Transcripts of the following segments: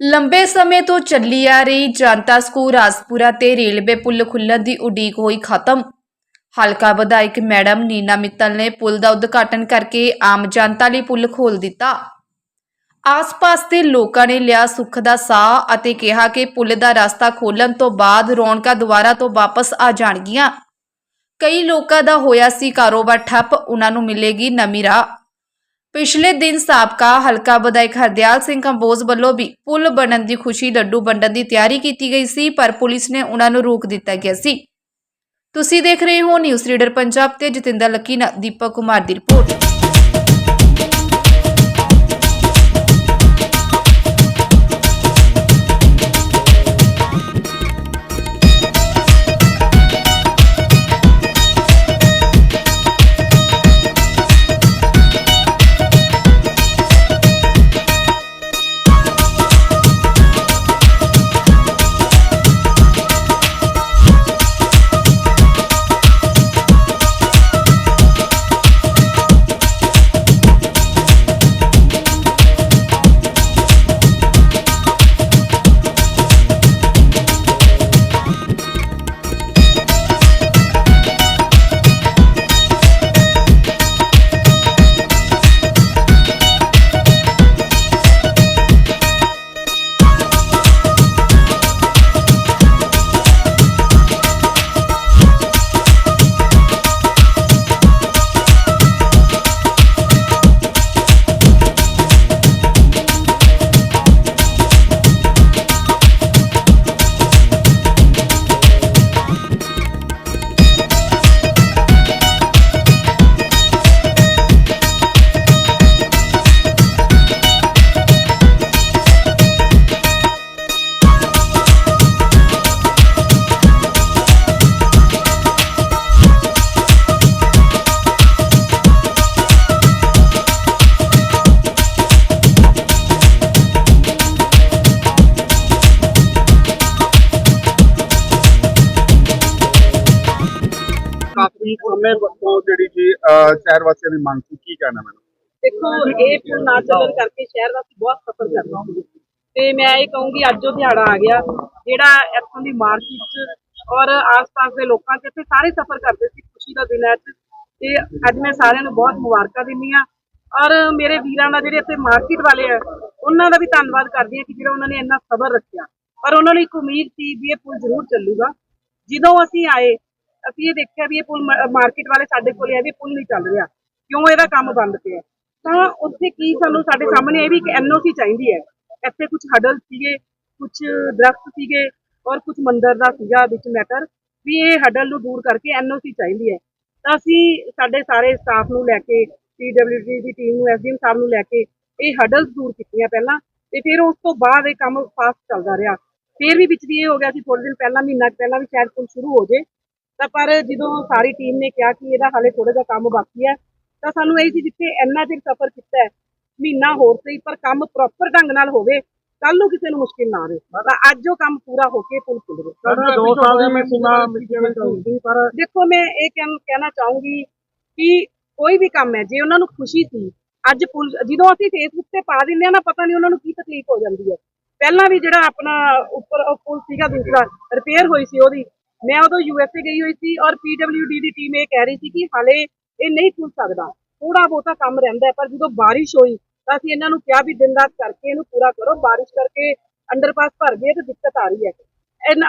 ਲੰਬੇ ਸਮੇਂ ਤੋਂ ਚੱਲੀ ਆ ਰਹੀ ਜਨਤਾ ਸਕੂਲ ਰਾਜਪੁਰਾ ਤੇ ਰੇਲਵੇ ਪੁਲ ਖੁੱਲਣ ਦੀ ਉਡੀਕ ਹੋਈ ਖਤਮ। ਹਲਕਾ ਵਿਧਾਇਕ ਮੈਡਮ ਨੀਨਾ ਮਿੱਤਲ ਨੇ ਪੁਲ ਦਾ ਉਦਘਾਟਨ ਕਰਕੇ ਆਮ ਜਨਤਾ ਲਈ ਪੁਲ ਖੋਲ ਦਿੱਤਾ। ਆਸ-ਪਾਸ ਦੇ ਲੋਕਾਂ ਨੇ ਲਿਆ ਸੁੱਖ ਦਾ ਸਾਹ ਅਤੇ ਕਿਹਾ ਕਿ ਪੁਲ ਦਾ ਰਸਤਾ ਖੋਲ੍ਹਣ ਤੋਂ ਬਾਅਦ ਰੌਣਕਾਂ ਦੁਬਾਰਾ ਤੋਂ ਵਾਪਸ ਆ ਜਾਣਗੀਆਂ। ਕਈ ਲੋਕਾਂ ਦਾ ਹੋਇਆ ਸੀ ਕਾਰੋਬਾਰ ਠੱਪ, ਉਹਨਾਂ ਨੂੰ ਮਿਲੇਗੀ ਨਵੀਂ ਰਾਹ। ਪਿਛਲੇ ਦਿਨ ਸਾਬਕਾ ਹਲਕਾ ਵਿਧਾਇਕ ਹਰਦਿਆਲ ਸਿੰਘ ਕੰਬੋਜ ਵੱਲੋਂ ਵੀ ਪੁਲ ਬਣਨ ਦੀ ਖੁਸ਼ੀ ਲੱਡੂ ਵੰਡਣ ਦੀ ਤਿਆਰੀ ਕੀਤੀ ਗਈ ਸੀ, ਪਰ ਪੁਲਿਸ ਨੇ ਉਹਨਾਂ ਨੂੰ ਰੋਕ ਦਿੱਤਾ ਗਿਆ ਸੀ। ਤੁਸੀਂ ਦੇਖ ਰਹੇ ਹੋ ਨਿਊਜ਼ ਰੀਡਰ ਪੰਜਾਬ ਤੇ ਜਤਿੰਦਰ ਲੱਕੀ ਨਾਲ ਦੀਪਕ ਕੁਮਾਰ ਦੀ ਰਿਪੋਰਟ। ਕਾਫੀ ਸਮੇਂ ਜਿਹੜੀ ਜੀ ਸ਼ਹਿਰ ਵਾਸੀਆਂ ਦੀ ਮੰਗ ਸੀ? ਕੀ ਕਹਿਣਾ ਮੈਨੂੰ ਦੇਖੋ, ਇਹ ਪੁਲ ਨਾ ਚੱਲਣ ਕਰਕੇ ਸ਼ਹਿਰ ਵਾਸੀ ਬਹੁਤ ਸਫਰ ਕਰਨਾ ਤੇ ਮੈਂ ਇਹ ਕਹੂੰਗੀ, ਅੱਜ ਉਹ ਦਿਹਾੜਾ ਆ ਗਿਆ, ਜਿਹੜਾ ਇੱਥੋਂ ਦੀ ਮਾਰਕੀਟ ਔਰ ਆਸ-ਪਾਸ ਦੇ ਲੋਕਾਂ 'ਚ, ਇੱਥੇ ਸਾਰੇ ਸਫਰ ਕਰਦੇ ਸੀ, ਖੁਸ਼ੀ ਦਾ ਦਿਨ ਹੈ ਤੇ ਅੱਜ ਮੈਂ ਸਾਰਿਆਂ ਨੂੰ ਬਹੁਤ ਮੁਬਾਰਕਾਂ ਦਿੰਦੀ ਆ ਔਰ ਮੇਰੇ ਵੀਰਾਂ ਦਾ ਜਿਹੜੇ ਇੱਥੇ ਮਾਰਕੀਟ ਵਾਲੇ ਆ, ਉਹਨਾਂ ਦਾ ਵੀ ਧੰਨਵਾਦ ਕਰਦੀ ਹਾਂ ਕਿ ਜਿਹੜਾ ਉਹਨਾਂ ਨੇ ਇੰਨਾ ਸਬਰ ਰੱਖਿਆ। ਔਰ ਉਹਨਾਂ ਨੂੰ ਇੱਕ ਉਮੀਦ ਸੀ ਵੀ ਇਹ ਪੁਲ ਜ਼ਰੂਰ ਚੱਲੂਗਾ। ਜਦੋਂ ਅਸੀਂ ਆਏ ਅਸੀਂ ਇਹ ਦੇਖਿਆ ਵੀ ਇਹ ਪੁਲ ਮਾਰਕੀਟ ਵਾਲੇ ਸਾਡੇ ਕੋਲੇ ਆ ਵੀ ਪੁਲ ਨਹੀਂ ਚੱਲ ਰਿਹਾ। ਕਿਉਂ ਇਹਦਾ ਕੰਮ ਬੰਦ ਪਿਆ? ਤਾਂ ਉੱਥੇ ਕੀ ਸਾਨੂੰ ਸਾਡੇ ਸਾਹਮਣੇ ਇਹ ਵੀ ਇੱਕ ਐਨਓਸੀ ਚਾਹੀਦੀ ਹੈ। ਇੱਥੇ ਕੁਝ ਹਡਲ ਸੀਗੇ ਕੁਝ ਦਰਖਤ ਸੀਗੇ ਔਰ ਕੁਝ ਮੰਦਰ ਦਾ ਸੀਗਾ ਵਿੱਚ ਮੈਟਰ ਵੀ ਇਹ ਹਡਲ ਨੂੰ ਦੂਰ ਕਰਕੇ ਐਨਓਸੀ ਚਾਹੀਦੀ ਹੈ। ਤਾਂ ਅਸੀਂ ਸਾਡੇ ਸਾਰੇ ਸਟਾਫ ਨੂੰ ਲੈ ਕੇ ਪੀਡਬਲਯੂਡੀ ਦੀ ਟੀਮ ਨੂੰ ਐਸਡੀਐਮ ਸਾਹਿਬ ਨੂੰ ਲੈ ਕੇ ਇਹ ਹਡਲਸ ਦੂਰ ਕੀਤੀਆਂ ਪਹਿਲਾਂ ਤੇ ਫਿਰ ਉਸ ਤੋਂ ਬਾਅਦ ਇਹ ਕੰਮ ਫਾਸਟ ਚੱਲਦਾ ਰਿਹਾ। ਫਿਰ ਵੀ ਵਿੱਚ ਦੀ ਇਹ ਹੋ ਗਿਆ ਸੀ ਥੋੜੇ ਦਿਨ ਪਹਿਲਾਂ, ਮਹੀਨਾ ਕੁ ਪਹਿਲਾਂ ਵੀ ਸ਼ਾਇਦ ਪੁਲ ਸ਼ੁਰੂ ਹੋ ਜੇ। ਤਾਂ ਪਰ ਜਦੋਂ ਸਾਰੀ ਟੀਮ ਨੇ ਕਿਹਾ ਕਿ ਇਹਦਾ ਹਾਲੇ ਥੋੜਾ ਜਿਹਾ ਕੰਮ ਬਾਕੀ ਹੈ ਤਾਂ ਸਾਨੂੰ ਇਹ ਸੀ ਜਿੱਥੇ ਇੰਨਾ ਚਿਰ ਸਫ਼ਰ ਕੀਤਾ ਹੈ ਮਹੀਨਾ ਹੋਰ ਸਹੀ ਪਰ ਕੰਮ ਪ੍ਰੋਪਰ ਢੰਗ ਨਾਲ ਹੋਵੇ ਕੱਲ ਨੂੰ ਕਿਸੇ ਨੂੰ ਮੁਸ਼ਕਿਲ ਨਾ ਆਵੇ। ਤਾਂ ਅੱਜ ਉਹ ਕੰਮ ਪੂਰਾ ਹੋ ਕੇ ਪੁਲ ਖੁੱਲ ਗਿਆ। ਸਰ ਦੋ ਸਾਲ ਦੀ ਮੈਂ ਸੁਣਾ ਮਿੱਟੀਆਂ ਚੱਲਦੀ ਪਰ ਦੇਖੋ ਮੈਂ ਇਹ ਕਹਿਣ- ਕਹਿਣਾ ਚਾਹੂੰਗੀ ਕਿ ਕੋਈ ਵੀ ਕੰਮ ਹੈ ਜੇ ਉਹਨਾਂ ਨੂੰ ਖੁਸ਼ੀ ਸੀ ਅੱਜ ਪੁਲ ਜਦੋਂ ਅਸੀਂ ਫੇਸਬੁੱਕ ਤੇ ਪਾ ਦਿੰਦੇ ਆ ਨਾ ਪਤਾ ਨਹੀਂ ਉਹਨਾਂ ਨੂੰ ਕੀ ਤਕਲੀਫ ਹੋ ਜਾਂਦੀ ਹੈ। ਪਹਿਲਾਂ ਵੀ ਜਿਹੜਾ ਆਪਣਾ ਉੱਪਰ ਉਹ ਪੁਲ ਸੀਗਾ ਦੂਸਰਾ ਰਿਪੇਅਰ ਹੋਈ ਸੀ ਉਹਦੀ ਮੈਂ ਉਦੋਂ ਯੂਐਸਏ ਗਈ ਹੋਈ ਸੀ ਔਰ ਪੀਡਬਲਯੂਡੀ ਦੀ ਟੀਮ ਇਹ ਕਹਿ ਰਹੀ ਸੀ ਕਿ ਹਾਲੇ ਇਹ ਨਹੀਂ ਖੁੱਲ ਸਕਦਾ। ਥੋੜਾ ਬਹੁਤਾ ਕੰਮ ਰਹਿੰਦਾ ਪਰ ਜਦੋਂ ਬਾਰਿਸ਼ ਹੋਈ ਤਾਂ ਅਸੀਂ ਇਹਨਾਂ ਨੂੰ ਕਿਹਾ ਵੀ ਦਿਨ ਰਾਤ ਕਰਕੇ ਇਹਨੂੰ ਪੂਰਾ ਕਰੋ, ਬਾਰਿਸ਼ ਕਰਕੇ ਅੰਡਰਪਾਸ ਭਰ ਗਏ ਤੇ ਦਿੱਕਤ ਆ ਰਹੀ ਹੈ।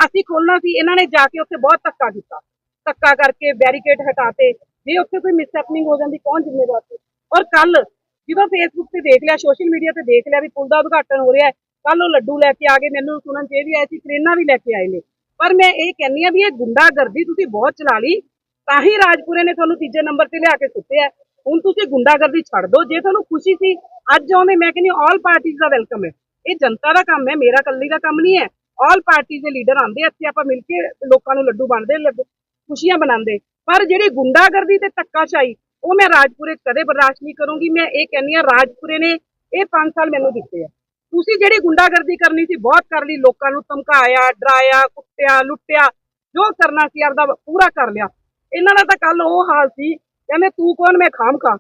ਅਸੀਂ ਖੋਲਣਾ ਸੀ, ਇਹਨਾਂ ਨੇ ਜਾ ਕੇ ਉੱਥੇ ਬਹੁਤ ਧੱਕਾ ਕੀਤਾ। ਧੱਕਾ ਕਰਕੇ ਬੈਰੀਕੇਡ ਹਟਾਤੇ, ਜੇ ਉੱਥੇ ਕੋਈ ਮਿਸਹੈਪਨਿੰਗ ਹੋ ਜਾਂਦੀ ਕੌਣ ਜ਼ਿੰਮੇਵਾਰ ਸੀ? ਔਰ ਕੱਲ ਜਦੋਂ ਫੇਸਬੁੱਕ ਤੇ ਦੇਖ ਲਿਆ ਸੋਸ਼ਲ ਮੀਡੀਆ ਤੇ ਦੇਖ ਲਿਆ ਵੀ ਪੁਲ ਦਾ ਉਦਘਾਟਨ ਹੋ ਰਿਹਾ ਹੈ ਕੱਲ ਉਹ ਲੱਡੂ ਲੈ ਕੇ ਆ ਗਏ, ਮੈਨੂੰ ਸੁਣਨ ਚ ਇਹ ਵੀ ਆਇਆ ਸੀ ਟ੍ਰੇਨਾਂ ਵੀ ਲੈ ਕੇ ਆਏ ਨੇ। ਪਰ ਮੈਂ ਇਹ ਕਹਿੰਨੀ ਆ ਵੀ ਇਹ ਗੁੰਡਾਗਰਦੀ ਤੁਸੀਂ ਬਹੁਤ ਚਲਾ ਲਈ, ਤਾਂ ਹੀ ਰਾਜਪੁਰੇ ਨੇ ਤੁਹਾਨੂੰ ਤੀਜੇ ਨੰਬਰ ਤੇ ਲਿਆ ਕੇ ਸੁੱਟਿਆ ਹੁਣ ਤੁਸੀਂ ਗੁੰਡਾਗਰਦੀ ਛੱਡ ਦਿਓ, ਜੇ ਤੁਹਾਨੂੰ ਖੁਸ਼ੀ ਸੀ, ਅੱਜ ਆਉਂਦੇ, ਮੈਂ ਕਹਿੰਦੀ ਆਲ ਪਾਰਟੀਆਂ ਦਾ ਵੈਲਕਮ ਹੈ। ਇਹ ਜਨਤਾ ਦਾ ਕੰਮ ਹੈ, ਮੇਰਾ ਇਕੱਲੀ ਦਾ ਕੰਮ ਨਹੀਂ ਹੈ। ਆਲ ਪਾਰਟੀ ਦੇ ਲੀਡਰ ਆਉਂਦੇ ਇੱਥੇ ਆਪਾਂ ਮਿਲ ਕੇ ਲੋਕਾਂ ਨੂੰ ਲੱਡੂ ਵੰਡਦੇ ਖੁਸ਼ੀਆਂ ਮਨਾਉਂਦੇ। ਪਰ ਜਿਹੜੀ ਗੁੰਡਾਗਰਦੀ ਤੇ ਧੱਕਾਸ਼ਾਹੀ, ਉਹ ਮੈਂ ਰਾਜਪੁਰੇ 'ਚ ਕਦੇ ਬਰਦਾਸ਼ਤ ਨਹੀਂ ਕਰੂੰਗੀ। ਮੈਂ ਇਹ ਕਹਿੰਨੀ ਆ ਰਾਜਪੁਰੇ ਨੇ ਇਹ 5 ਸਾਲ ਮੈਨੂੰ ਦਿੱਤੇ ਆ। ਤੁਸੀਂ ਜਿਹੜੀ ਗੁੰਡਾਗਰਦੀ ਕਰਨੀ ਸੀ, ਬਹੁਤ ਕਰ ਲਈ। ਲੋਕਾਂ ਨੂੰ ਧਮਕਾਇਆ, ਡਰਾਇਆ, ਕੁੱਟਿਆ, ਲੁੱਟਿਆ, ਜੋ ਕਰਨਾ ਸੀ, ਆਪਦਾ ਪੂਰਾ ਕਰ ਲਿਆ। ਇਹਨਾਂ ਦਾ ਤਾਂ ਕੱਲ ਉਹ ਹਾਲ ਸੀ, ਕਹਿੰਦੇ, ਤੂੰ ਕੌਣ? ਮੈਂ ਖਾਮ ਖਾ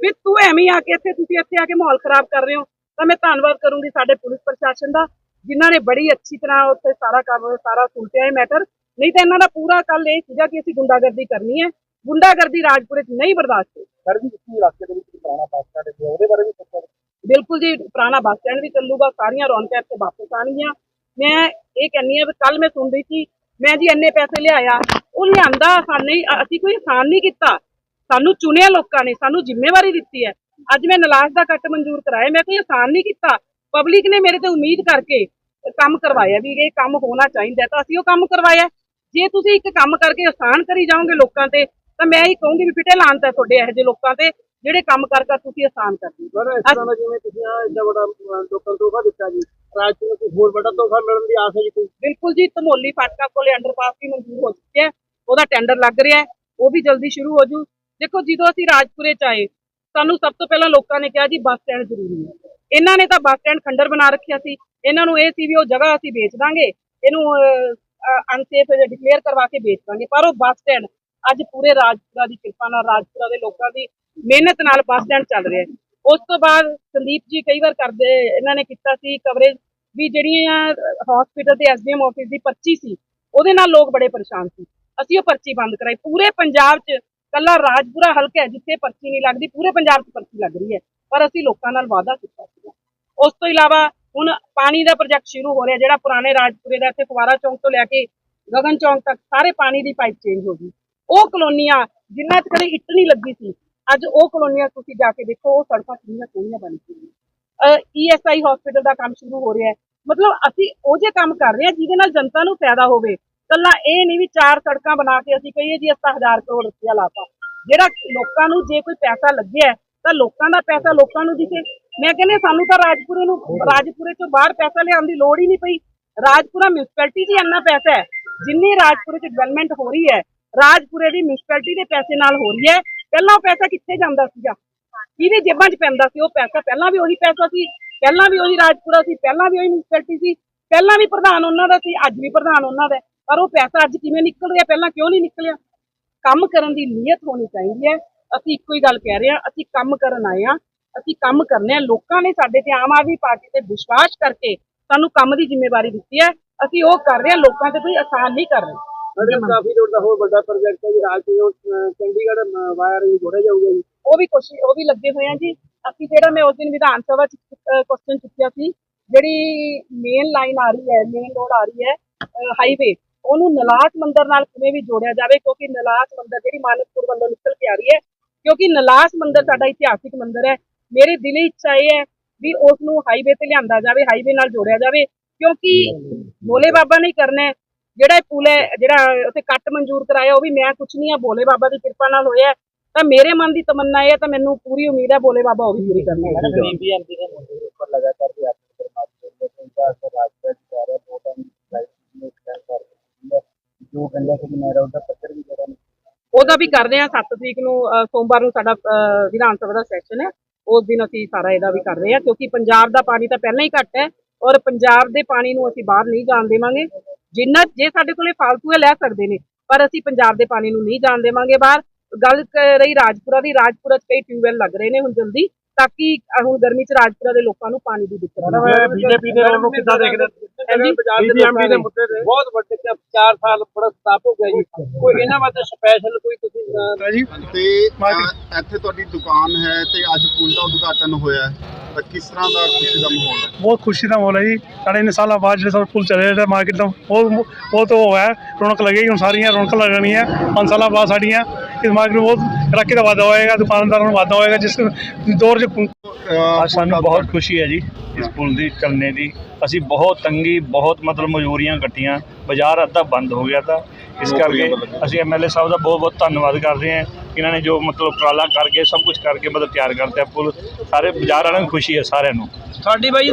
ਵੀ ਤੂੰ ਐਵੇਂ ਆ ਕੇ ਇੱਥੇ, ਤੁਸੀਂ ਇੱਥੇ ਆ ਕੇ ਮਾਹੌਲ ਖਰਾਬ ਕਰ ਰਹੇ ਹੋ, ਤਾਂ ਮੈਂ ਧੰਨਵਾਦ ਕਰੂੰਗੀ ਸਾਡੇ ਪੁਲਿਸ ਪ੍ਰਸ਼ਾਸਨ ਦਾ, ਜਿਨ੍ਹਾਂ ਨੇ ਬੜੀ ਅੱਛੀ ਤਰ੍ਹਾਂ ਉੱਥੇ ਸਾਰਾ ਕੰਮ, ਸਾਰਾ ਸੁਲਟਿਆ ਇਹ ਮੈਟਰ ਨਹੀਂ ਤਾਂ ਇਹਨਾਂ ਦਾ ਪੂਰਾ ਕੱਲ ਇਹ ਸੀਗਾ ਕਿ ਅਸੀਂ ਗੁੰਡਾਗਰਦੀ ਕਰਨੀ ਹੈ। ਗੁੰਡਾਗਰਦੀ ਰਾਜਪੁਰੇ 'ਚ ਨਹੀਂ ਬਰਦਾਸ਼ਤ ਹੋਈ। ਸਰ ਜੀ ਇਲਾਕੇ ਦੇ ਵਿੱਚ ਪੁਰਾਣਾ ਬੱਸ ਹੈ ਉਹਦੇ ਬਾਰੇ ਵੀ ਬਿਲਕੁਲ ਜੀ, ਪੁਰਾਣਾ ਬੱਸ ਸਟੈਂਡ ਵੀ ਚੱਲੂਗਾ, ਸਾਰੀਆਂ ਰੌਣਕਾਂ ਇੱਥੇ ਵਾਪਸ ਆਣਗੀਆਂ ਮੈਂ ਇਹ ਕਹਿੰਨੀ ਆ ਵੀ ਕੱਲ ਮੈਂ ਸੁਣ ਰਹੀ ਸੀ, ਮੈਂ ਜੀ ਇੰਨੇ ਪੈਸੇ ਲਿਆਇਆ, ਉਹ ਲਿਆਂਦਾ ਸਾਨੂੰ ਅਸੀਂ ਕੋਈ ਆਸਾਨ ਨਹੀਂ ਕੀਤਾ। ਸਾਨੂੰ ਚੁਣਿਆ ਲੋਕਾਂ ਨੇ, ਸਾਨੂੰ ਜ਼ਿੰਮੇਵਾਰੀ ਦਿੱਤੀ ਹੈ। ਅੱਜ ਮੈਂ ਨਲਾਸ਼ ਦਾ ਕੱਟ ਮਨਜ਼ੂਰ ਕਰਾਇਆ, ਮੈਂ ਕੋਈ ਆਸਾਨ ਨਹੀਂ ਕੀਤਾ। ਪਬਲਿਕ ਨੇ ਮੇਰੇ ਤੇ ਉਮੀਦ ਕਰਕੇ ਕੰਮ ਕਰਵਾਇਆ ਵੀ ਇਹ ਕੰਮ ਹੋਣਾ ਚਾਹੀਦਾ ਤਾਂ ਅਸੀਂ ਉਹ ਕੰਮ ਕਰਵਾਇਆ। ਜੇ ਤੁਸੀਂ ਇੱਕ ਕੰਮ ਕਰਕੇ ਆਸਾਨ ਕਰੀ ਜਾਓਗੇ ਲੋਕਾਂ ਤੇ, ਤਾਂ ਮੈਂ ਇਹ ਕਹੂੰਗੀ ਵੀ ਫਿੱਟੇ ਲਾਂਤ ਹੈ ਤੁਹਾਡੇ ਇਹੋ ਜਿਹੇ ਲੋਕਾਂ ਤੇ। ਜਿਹੜੇ ਕੰਮ ਕਰ ਕਰ ਤੁਸੀਂ ਆਸਾਨ ਕਰਦੇ ਹੋ ਸਰ ਇਸ ਤਰ੍ਹਾਂ ਦਾ ਜਿਵੇਂ ਤੁਸੀਂ ਆਹ ਇੱਡਾ ਵੱਡਾ ਲੋਕਾਂ ਨੂੰ ਤੋਹਫਾ ਦਿੱਤਾ ਜੀ ਰਾਜ ਨੂੰ ਕੋਈ ਹੋਰ ਵੱਡਾ ਤੋਹਫਾ ਮਿਲਣ ਦੀ ਆਸ ਹੈ ਜੀ ਕੋਈ? ਬਿਲਕੁਲ ਜੀ ਧਮੋਲੀ ਫਾਟਕਾ ਕੋਲੇ ਅੰਡਰਪਾਸ ਵੀ ਮਨਜ਼ੂਰ ਹੋ ਚੁੱਕਿਆ ਹੈ ਉਹਦਾ ਟੈਂਡਰ ਲੱਗ ਰਿਹਾ ਉਹ ਵੀ ਜਲਦੀ ਸ਼ੁਰੂ ਹੋ ਜੂ। ਦੇਖੋ ਜਦੋਂ ਅਸੀਂ ਰਾਜਪੁਰੇ ਚ ਆਏ ਸਾਨੂੰ ਸਭ ਤੋਂ ਪਹਿਲਾਂ ਲੋਕਾਂ ਨੇ ਕਿਹਾ ਜੀ ਬੱਸ ਸਟੈਂਡ ਜ਼ਰੂਰੀ ਹੈ। ਇਹਨਾਂ ਨੇ ਤਾਂ ਬੱਸ ਸਟੈਂਡ ਖੰਡਰ ਬਣਾ ਰੱਖਿਆ ਸੀ। ਇਹਨਾਂ ਨੂੰ ਇਹ ਸੀ ਵੀ ਉਹ ਜਗ੍ਹਾ ਅਸੀਂ ਵੇਚ ਦਾਂਗੇ ਇਹਨੂੰ ਅਨਸੇਫ ਡਿਕਲੇਅਰ ਕਰਵਾ ਕੇ ਵੇਚ ਦਾਂਗੇ। ਪਰ ਉਹ ਬੱਸ ਸਟੈਂਡ ਅੱਜ ਪੂਰੇ ਰਾਜਪੁਰਾ ਦੀ ਕਿਰਪਾ ਨਾਲ ਰਾਜਪੁਰਾ ਦੇ ਲੋਕਾਂ ਦੀ ਮਿਹਨਤ ਨਾਲ ਬੱਸ ਸਟੈਂਡ ਚੱਲ ਰਿਹਾ ਉਸ ਤੋਂ ਬਾਅਦ ਸੰਦੀਪ ਜੀ ਕਈ ਵਾਰ ਕਰਦੇ, ਇਹਨਾਂ ਨੇ ਕੀਤਾ ਸੀ ਕਵਰੇਜ ਵੀ ਜਿਹੜੀਆਂ ਹਸਪੀਟਲ ਤੇ ਐਸਡੀਐਮ ਆਫਿਸ ਦੀ ਪਰਚੀ ਸੀ, ਉਹਦੇ ਨਾਲ ਲੋਕ ਬੜੇ ਪਰੇਸ਼ਾਨ ਸੀ। ਅਸੀਂ ਉਹ ਪਰਚੀ ਬੰਦ ਕਰਾਈ। ਪੂਰੇ ਪੰਜਾਬ 'ਚ ਕੱਲਾ ਰਾਜਪੁਰਾ ਹਲਕਾ ਹੈ ਜਿੱਥੇ ਪਰਚੀ ਨਹੀਂ ਲੱਗਦੀ, ਪੂਰੇ ਪੰਜਾਬ 'ਚ ਪਰਚੀ ਲੱਗ ਰਹੀ ਹੈ, ਪਰ ਅਸੀਂ ਲੋਕਾਂ ਨਾਲ ਵਾਅਦਾ ਕੀਤਾ ਸੀ ਉਸ ਤੋਂ ਇਲਾਵਾ ਹੁਣ ਪਾਣੀ ਦਾ ਪ੍ਰੋਜੈਕਟ ਸ਼ੁਰੂ ਹੋ ਰਿਹਾ, ਜਿਹੜਾ ਪੁਰਾਣੇ ਰਾਜਪੁਰੇ ਦਾ ਇੱਥੇ ਫਵਾਰਾ ਚੌਂਕ ਤੋਂ ਲੈ ਕੇ ਗਗਨ ਚੌਂਕ ਤੱਕ ਸਾਰੇ ਪਾਣੀ ਦੀ ਪਾਈਪ ਚੇਂਜ ਹੋ ਗਈ। ਉਹ ਕਲੋਨੀਆਂ ਜਿਨ੍ਹਾਂ 'ਚ ਕਦੇ ਇੱਟ ਨਹੀਂ ਲੱਗੀ ਸੀ ਅੱਜ ਉਹ ਕਲੋਨੀਆਂ ਤੁਸੀਂ ਜਾ ਕੇ ਦੇਖੋ, ਉਹ ਸੜਕਾਂ ਕਿੰਨੀਆਂ ਸੋਹਣੀਆਂ ਬਣ ਗਈਆਂ ਈਐਸਆਈ ਹਸਪੀਟਲ ਦਾ ਕੰਮ ਸ਼ੁਰੂ ਹੋ ਰਿਹਾ ਹੈ। ਮਤਲਬ ਅਸੀਂ ਉਹ ਜੇ ਕੰਮ ਕਰ ਰਹੇ ਹਾਂ, ਜਿਹਦੇ ਨਾਲ ਜਨਤਾ ਨੂੰ ਫਾਇਦਾ ਹੋਵੇ ਕੱਲਾ ਇਹ ਨਹੀਂ ਵੀ ਚਾਰ ਸੜਕਾਂ ਬਣਾ ਕੇ ਅਸੀਂ ਕਹੀਏ ਜੀ ਅਸੀਂ 1000 ਕਰੋੜ ਰੁਪਇਆ ਲਾਤਾ। ਜਿਹੜਾ ਲੋਕਾਂ ਨੂੰ ਜੇ ਕੋਈ ਪੈਸਾ ਲੱਗਿਆ ਤਾਂ ਲੋਕਾਂ ਦਾ ਪੈਸਾ ਲੋਕਾਂ ਨੂੰ ਦਿਖੇ। ਮੈਂ ਕਹਿੰਦੀ ਸਾਨੂੰ ਤਾਂ ਰਾਜਪੁਰੇ ਨੂੰ, ਰਾਜਪੁਰੇ ਤੋਂ ਬਾਹਰ ਪੈਸਾ ਲਿਆਉਣ ਦੀ ਲੋੜ ਹੀ ਨਹੀਂ ਪਈ। ਰਾਜਪੁਰਾ ਮਿਊਨਿਸਪੈਲਿਟੀ 'ਚ ਇੰਨਾ ਪੈਸਾ ਹੈ। ਜਿੰਨੀ ਰਾਜਪੁਰੇ 'ਚ ਡਿਵੈਲਪਮੈਂਟ ਹੋ ਰਹੀ ਹੈ, ਰਾਜਪੁਰੇ ਦੀ ਮਿਊਨਿਸਪੈਲਿਟੀ ਦੇ ਪੈਸੇ ਨਾਲ ਹੋ ਰਹੀ ਹੈ। ਪਹਿਲਾਂ ਉਹ ਪੈਸਾ ਕਿੱਥੇ ਜਾਂਦਾ ਸੀਗਾ? ਕਿਹਦੇ ਜੇਬਾਂ 'ਚ ਪੈਂਦਾ ਸੀ ਉਹ ਪੈਸਾ? ਪਹਿਲਾਂ ਵੀ ਉਹੀ ਪੈਸਾ ਸੀ, ਪਹਿਲਾਂ ਵੀ ਉਹੀ ਰਾਜਪੁਰਾ ਸੀ, ਪਹਿਲਾਂ ਵੀ ਉਹੀ ਮਿਊਨਿਸਪੈਲਿਟੀ ਸੀ, ਪਹਿਲਾਂ ਵੀ ਪ੍ਰਧਾਨ ਉਹਨਾਂ ਦਾ ਸੀ, ਅੱਜ ਵੀ ਪ੍ਰਧਾਨ ਉਹਨਾਂ ਦਾ ਪਰ ਉਹ ਪੈਸਾ ਅੱਜ ਕਿਵੇਂ ਨਿਕਲ ਰਿਹਾ? ਪਹਿਲਾਂ ਕਿਉਂ ਨਹੀਂ ਨਿਕਲਿਆ? ਕੰਮ ਕਰਨ ਦੀ ਨੀਅਤ ਹੋਣੀ ਚਾਹੀਦੀ ਹੈ। ਅਸੀਂ ਇੱਕੋ ਹੀ ਗੱਲ ਕਹਿ ਰਹੇ ਹਾਂ, ਅਸੀਂ ਕੰਮ ਕਰਨ ਆਏ ਹਾਂ, ਅਸੀਂ ਕੰਮ ਕਰਨੇ ਆ ਲੋਕਾਂ ਨੇ ਸਾਡੇ ਤੇ ਆਮ ਆਦਮੀ ਪਾਰਟੀ ਤੇ ਵਿਸ਼ਵਾਸ ਕਰਕੇ ਸਾਨੂੰ ਕੰਮ ਦੀ ਜ਼ਿੰਮੇਵਾਰੀ ਦਿੱਤੀ ਹੈ। ਅਸੀਂ ਉਹ ਕਰ ਰਹੇ ਹਾਂ, ਲੋਕਾਂ ਤੇ ਕੋਈ ਆਸਾਨ ਨਹੀਂ ਕਰ ਰਹੇ। ਕਾਫੀ ਰੋਡ ਦਾ ਹੋਰ ਵੱਡਾ ਪ੍ਰੋਜੈਕਟ ਹੈ ਜੀ ਰਾਜਪੁਰ ਅਹ, ਚੰਡੀਗੜ੍ਹ ਵਾਇਰ ਵੀ ਜੋੜਿਆ ਜਾਊਗਾ ਜੀ। ਉਹ ਵੀ ਕੋਸ਼ਿਸ਼ ਉਹ ਵੀ ਲੱਗੇ ਹੋਏ ਆ ਜੀ। ਅਸੀਂ ਜਿਹੜਾ ਮੈਂ ਉਸ ਦਿਨ ਵਿਧਾਨ ਸਭਾ ਚ ਕੁਐਸਚਨ ਚੁੱਕਿਆ ਸੀ ਜਿਹੜੀ ਮੇਨ ਲਾਈਨ ਆ ਰਹੀ ਹੈ ਮੇਨ ਰੋਡ ਆ ਰਹੀ ਹੈ ਹਾਈਵੇ ਉਹਨੂੰ ਨਲਾਸ ਮੰਦਰ ਨਾਲ ਕਿਵੇਂ ਵੀ ਜੋੜਿਆ ਜਾਵੇ ਕਿਉਂਕਿ ਨਲਾਸ ਮੰਦਰ ਜਿਹੜੀ ਮਾਨਕਪੁਰ ਵੱਲੋਂ ਨਿਕਲ ਕੇ ਆ ਰਹੀ ਹੈ ਕਿਉਂਕਿ ਨਲਾਸ ਮੰਦਰ ਸਾਡਾ ਇਤਿਹਾਸਿਕ ਮੰਦਰ ਹੈ। ਮੇਰੇ ਦਿਲੀ ਇੱਛਾ ਇਹ ਹੈ ਵੀ ਉਸ ਨੂੰ ਹਾਈਵੇ ਤੇ ਲਿਆਂਦਾ ਜਾਵੇ ਹਾਈਵੇ ਨਾਲ ਜੋੜਿਆ ਜਾਵੇ ਕਿਉਂਕਿ ਭੋਲੇ ਬਾਬਾ ਨੇ ਹੀ ਕਰਨਾ ਹੈ। ਜਿਹੜਾ ਇਹ ਪੁਲ ਹੈ ਜਿਹੜਾ ਉੱਥੇ ਕੱਟ ਮਨਜ਼ੂਰ ਕਰਾਇਆ ਉਹ ਵੀ ਮੈਂ ਕੁਛ ਨਹੀਂ ਆ ਭੋਲੇ ਬਾਬਾ ਦੀ ਕਿਰਪਾ ਨਾਲ ਹੋਇਆ ਹੈ। ਤਾਂ ਮੇਰੇ ਮਨ ਦੀ ਤਮੰਨਾ ਇਹ ਹੈ ਤਾਂ ਮੈਨੂੰ ਪੂਰੀ ਉਮੀਦ ਹੈ ਭੋਲੇ ਬਾਬਾ ਉਹ ਵੀ ਪੂਰੀ ਕਰਨਗੇ। ਬੀਬੀਐਮਪੀ ਦੇ ਮੁੱਦੇ ਦੇ ਉੱਪਰ ਲਗਾਤਾਰ ਵੀ ਆਪਣੇ ਪਰਮਾਤਮਾ ਦੇ ਸੰਚਾਰ ਦਾ ਰਾਜਪਾਲ ਜੀ ਕਰ ਰਿਹਾ ਦੋ ਟਾਈਮ ਲਾਈਫ ਨੂੰ ਐਕਸਟੈਂਡ ਕਰ ਰਿਹਾ ਹੈ। ਜੋ ਕਹਿੰਦਾ ਕਿ ਮੈਂ ਉਹਦਾ ਪੱਤਰ ਵੀ ਜਿਹੜਾ ਉਹਦਾ ਵੀ ਕਰਦੇ ਆ 7 ਤਰੀਕ ਨੂੰ ਸੋਮਵਾਰ ਨੂੰ ਸਾਡਾ ਵਿਧਾਨ ਸਭਾ ਦਾ ਸੈਸ਼ਨ ਹੈ। ਉਸ ਦਿਨ ਅਸੀਂ ਸਾਰਾ ਇਹਦਾ ਵੀ ਕਰ ਰਹੇ ਹਾਂ ਕਿਉਂਕਿ ਪੰਜਾਬ ਦਾ ਪਾਣੀ ਤਾਂ ਪਹਿਲਾਂ ਹੀ ਘੱਟ ਹੈ ਔਰ ਪੰਜਾਬ ਦੇ ਪਾਣੀ ਨੂੰ ਅਸੀਂ ਬਾਹਰ ਨਹੀਂ ਜਾਣ ਦੇਵਾਂਗੇ। ਜਿੰਨਾ ਜੇ ਸਾਡੇ ਕੋਲੇ ਫਾਲਤੂ ਹੈ ਲੈ ਸਕਦੇ ਨੇ ਪਰ ਅਸੀਂ ਪੰਜਾਬ ਦੇ ਪਾਣੀ ਨੂੰ ਨਹੀਂ ਜਾਣ ਦੇਵਾਂਗੇ ਬਾਹਰ। ਗੱਲ ਰਹੀ ਰਾਜਪੁਰਾ ਦੀ ਰਾਜਪੁਰਾ 'ਚ ਕਈ ਟਿਊਬਵੈਲ ਲੱਗ ਰਹੇ ਨੇ ਹੁਣ ਜਲਦੀ ਤਾਂ ਕਿ ਹੁਣ ਗਰਮੀ 'ਚ ਰਾਜਪੁਰਾ ਦੇ ਲੋਕਾਂ ਨੂੰ ਪਾਣੀ ਦੀ ਦਿੱਕਤ ਨਾ ਹੋਵੇ ਬੀਜੇਪੀ ਦੇ ਰੋਲ ਨੂੰ ਕਿੱਦਾਂ ਦੇਖਦੇ ਹਾਂਜੀ। ਬੀਜੇਪੀ ਦੇ ਮੁੱਦੇ ਤੇ। ਬਹੁਤ ਵੱਡੇ 4 ਸਾਲ ਬੜਾ ਸਤਾਪ ਹੋ ਗਿਆ ਜੀ। ਕੋਈ ਇਹਨਾਂ ਵਾਸਤੇ ਸਪੈਸ਼ਲ ਕੋਈ ਤੁਸੀਂ ਜੀ ਤੇ ਇੱਥੇ ਤੁਹਾਡੀ ਦੁਕਾਨ ਹੈ ਤੇ ਅੱਜ ਪੁਲ ਦਾ ਉਦਘਾਟਨ ਹੋਇਆ ਹੈ। ਤਾਂ ਕਿਸ ਤਰ੍ਹਾਂ ਦਾ ਖੁਸ਼ੀ ਦਾ ਮਾਹੌਲ ਹੈ? ਬਹੁਤ ਖੁਸ਼ੀ ਦਾ ਮਾਹੌਲ ਹੈ ਜੀ। ਸਾਡੇ ਇੰਨੇ ਸਾਲਾਂ ਬਾਅਦ ਜਿਹੜਾ ਸਾਡਾ ਪੁਲ ਚੱਲਿਆ ਜਿਹੜਾ ਮਾਰਕੀਟ ਦਾ ਬਹੁਤ ਬਹੁਤ ਉਹ ਹੈ ਰੌਣਕ ਲੱਗੇਗੀ ਹੁਣ ਸਾਰੀਆਂ ਰੌਣਕਾਂ ਲੱਗਣੀਆਂ ਪੰਜ ਸਾਲਾਂ ਬਾਅਦ ਸਾਡੀਆਂ ਇਸ ਮਾਰਕੀਟ ਨੂੰ ਬਹੁਤ ਤਰੱਕੀ ਦਾ ਵਾਧਾ ਹੋਏਗਾ ਦੁਕਾਨਦਾਰਾਂ ਨੂੰ ਵਾਧਾ ਹੋਏਗਾ ਜਿਸ ਦੌਰ 'ਚ ਸਾਨੂੰ ਬਹੁਤ ਖੁਸ਼ੀ ਹੈ ਜੀ ਇਸ ਪੁਲ ਦੀ ਚੱਲਣੇ ਦੀ। ਅਸੀਂ ਬਹੁਤ ਤੰਗੀ ਬਹੁਤ ਮਤਲਬ ਮਜ਼ਦੂਰੀਆਂ ਕੱਟੀਆਂ। ਬਾਜ਼ਾਰ ਅੱਧਾ ਬੰਦ ਹੋ ਗਿਆ ਤਾਂ ਇਸ ਕਰਕੇ ਅਸੀਂ ਐਮਐਲਏ ਸਾਹਿਬ ਦਾ ਬਹੁਤ ਬਹੁਤ ਧੰਨਵਾਦ ਕਰਦੇ ਹਾਂ ਇਹਨਾਂ ਨੇ ਜੋ ਮਤਲਬ ਉਪਰਾਲਾ ਕਰਕੇ ਸਭ ਕੁਝ ਕਰਕੇ ਮਤਲਬ ਤਿਆਰ ਕਰਤਾ ਪੁਲ ਸਾਰੇ ਬਾਜ਼ਾਰ ਵਾਲਿਆਂ ਨੂੰ ਖੁਸ਼ੀ ਹੈ ਸਾਰਿਆਂ ਨੂੰ। ਸਾਡੀ ਬਾਈ